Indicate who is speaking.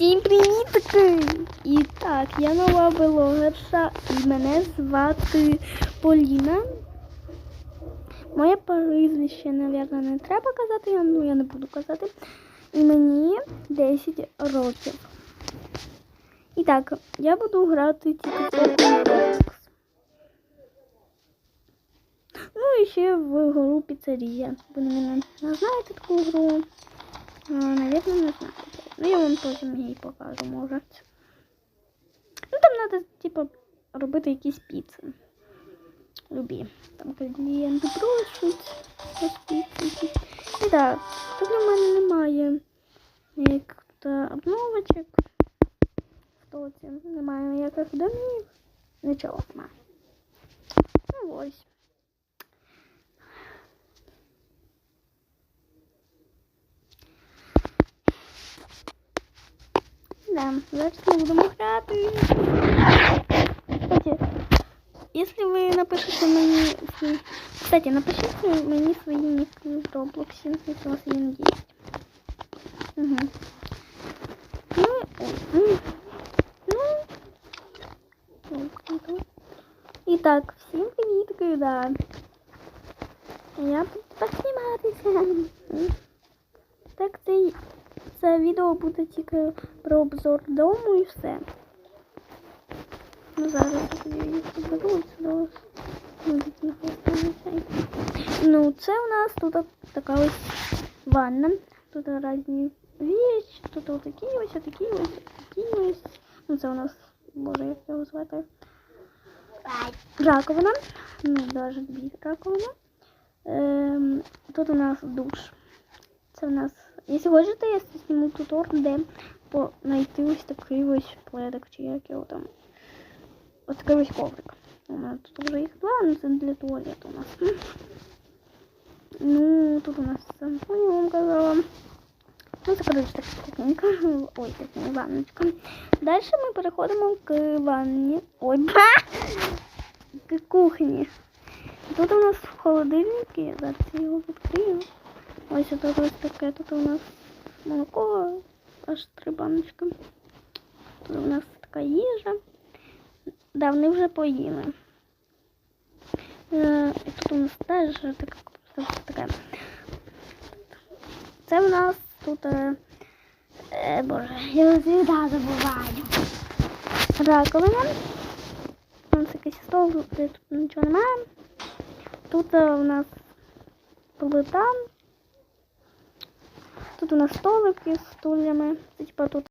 Speaker 1: Всім привітки! І так, я нова блогерша і мене звати Поліна. Моє прізвище, мабуть, не треба казати, ну я не буду казати. І мені 10 років. І так, я буду грати тільки. Ну і ще в гру піцерія. Ви мене не знаєте таку гру? А, Наверное, не знаєте. Ну, я вам потім її покажу, може. Ну, там треба, типу, робити якісь піци. Любі. Там клієнти просять. І так, тут у мене немає як-то обновочок. В тоці. Немає ніяких домів. Нічого немає. Да, зараз ми будемо грати. Кстати, если вы напишите мені... свій- Кстати, напишите мені свої ніки в Роблоксі, якщо у вас він є. Угу. Ну, ой, м. ну, ой, ой. І так, всім привіт, да. Я буду так зніматися. Так, це, це відео буде тільки про обзор дому і все. Ну, зараз я їх поберу сюди. Будуть. Ну, це у нас тут така ось ванна. Тут різні вещи, тут такі ось, такі ось, такі ось. Ну, це у нас, боже, як його звати. Раковина. Ну, навіть дві раковини. Ем, тут у нас душ. Це у нас, якщо хочете, я зніму тутор, де по знайти ось такий ось пледок, чи як його там. Ось такий ось коврик. У нас тут вже їх два, але це для туалету у нас. Ну, тут у нас сампунь, я вам казала. Ну, це, коротше, так техніка. Ой, техніка, ванночка. Далі ми переходимо к ванні. Ой, ба! К кухні. Тут у нас в холодильнику, я зараз його відкрию. Ось тут ось таке, тут у нас молоко, аж три баночки. Тут у нас така їжа. Да, вони вже поїли. Е, і тут у нас теж така, таке. Це в нас тут, е, е, боже, я завжди забуваю. Раковина. У нас якийсь стол, тут нічого немає. Тут е, у нас плита. Тут у нас столики з стульями. Це типа тут